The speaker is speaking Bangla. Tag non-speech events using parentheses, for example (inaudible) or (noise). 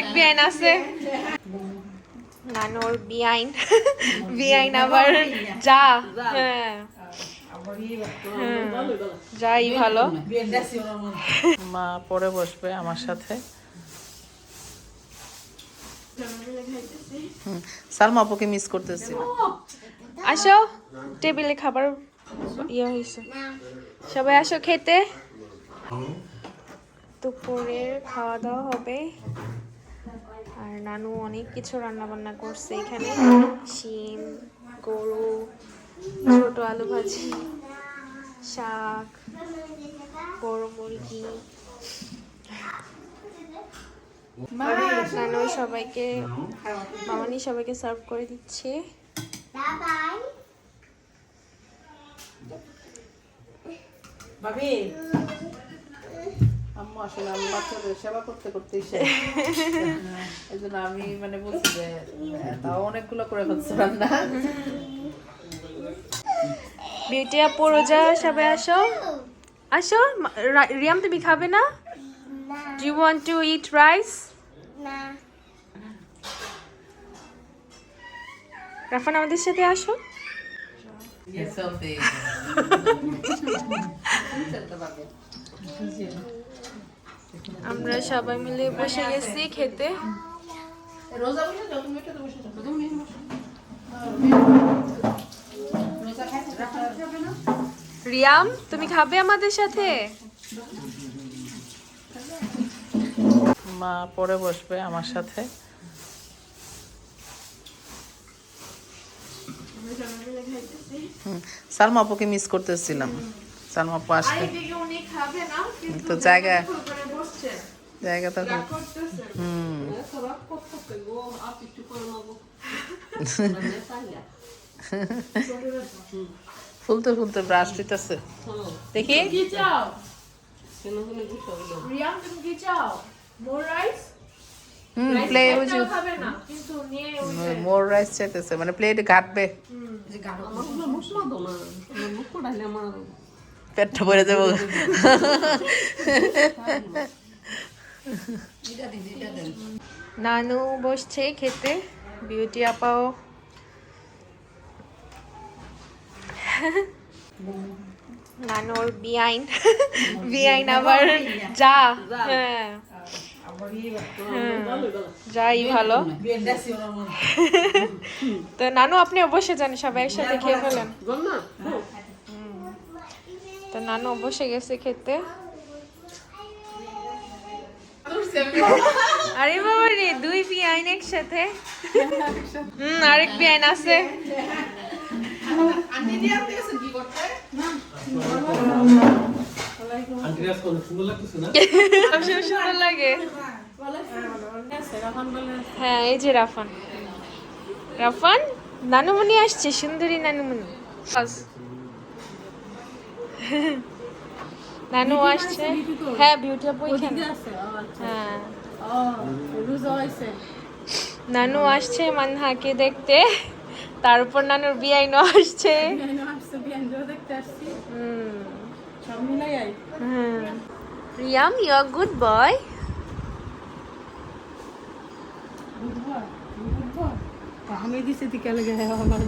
এক বিআইন আছে নানুর বিআইন বিআইন আবার যা হ্যাঁ হ্যাঁ, যাই ভালো। মা পরে বসবে আমার সাথে। সালমা আপুকে মিস করতেছি। আসো টেবিলে খাবার ইয়ে হয়েছে। সবাই আসো খেতে। দুপুরের খাওয়া দাওয়া হবে। আর নানু অনেক কিছু রান্না বান্না করছে এখানে। শিম গরু ছোট আলু ভাজি শাক বড় মুরগি। নানু সবাইকে মামানি সবাইকে সার্ভ করে দিচ্ছে। আসলে আমি বাচ্চাদের সেবা করতে করতেই শেষ। (laughs) এই জন্য আমি মানে বলছি যে হ্যাঁ, তাও অনেকগুলো করে ফেলছে রান্না। বিউটি আপু রোজা সবাই আসো। আসো রিয়াম তুমি খাবে না? Do you want to eat rice Rafan আমাদের সাথে আসো। (laughs) আমরা সবাই মিলে বসে গেছি খেতে। রিয়াম তুমি খাবে আমাদের সাথে? মা পরে বসবে আমার সাথে। সালমা আপুকে মিস করতেছিলাম। সালমা আপু আসবে। তো জায়গা জায়গা তো হুম। ফুলতে ফুলতে ব্রাশ দিতেছে। দেখি। কি চাও? মোর রাইস প্লে খাবে না কিন্তু নিয়ে মোর রাইস চাইতেছে। মানে প্লেট ঘাটবে। পেটটা ভরে দেবো (laughs) (laughs) নানু বসছে খেতে বিউটি আপাও। নানুর বিআইন বিআইন আবার যা হ্যাঁ। হ্যাঁ, যাই ভালো। তো নানু আপনি বসে যান সবাই একসাথে খেয়ে ফেলেন। তো নানু বসে গেছে খেতে। আরে বাবা রে, দুই বিআইন একসাথে? হুম, আরেক বিআইন আছে। হ্যাঁ এই যে রাফান। রাফান, নানুমণি আসছে, সুন্দরী নানুমণি। নানু আসছে? হ্যাঁ বিউটি আপু এখানে হ্যাঁ। নানু আসছে মানহাকে দেখতে। তারপর নানুর বিআইনও আসছে। রিয়াম ইউ আর গুড বয় আমি দিছে দিকে লাগে আমার